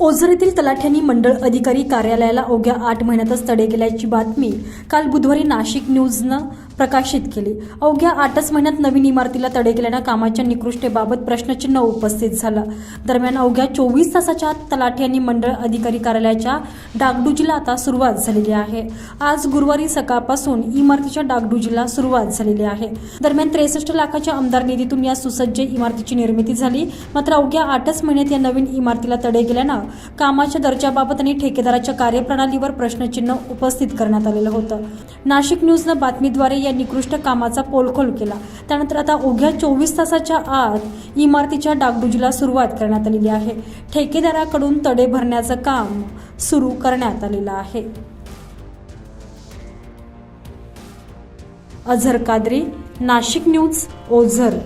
ओझर येथील तलाठ्यांनी मंडळ अधिकारी कार्यालयाला अवघ्या आठ महिन्यातच तडे गेल्याची बातमी काल बुधवारी नाशिक न्यूजनं प्रकाशित केली. अवघ्या आठच महिन्यात नवीन इमारतीला तडे गेल्यानं कामाच्या निकृष्टेबाबत प्रश्नचिन्ह उपस्थित झालं. दरम्यान अवघ्या चोवीस तासाच्या आत तलाठी यांनी मंडळ अधिकारी कार्यालयाच्या डागडुजीला आता सुरुवात झालेली आहे. आज गुरुवारी सकाळपासून इमारतीच्या डागडुजीला सुरुवात झालेली आहे. दरम्यान त्रेसष्ट लाखाच्या आमदार निधीतून या सुसज्ज इमारतीची निर्मिती झाली. मात्र अवघ्या आठच महिन्यात या नवीन इमारतीला तडे गेल्यानं कामाच्या दर्जाबाबत आणि ठेकेदाराच्या कार्यप्रणालीवर प्रश्नचिन्ह उपस्थित करण्यात आलेलं होतं. नाशिक न्यूजनं बातमीद्वारे या निकृष्ट कामाचा पोलखोल केला. त्यानंतर आता अवघ्या चोवीस तासाच्या आत इमारतीच्या डागडुजीला सुरुवात करण्यात आलेली आहे. ठेकेदाराकडून तडे भरण्याचं काम सुरू करण्यात आलेलं आहे. अझर कादरी नाशिक न्यूज ओझर.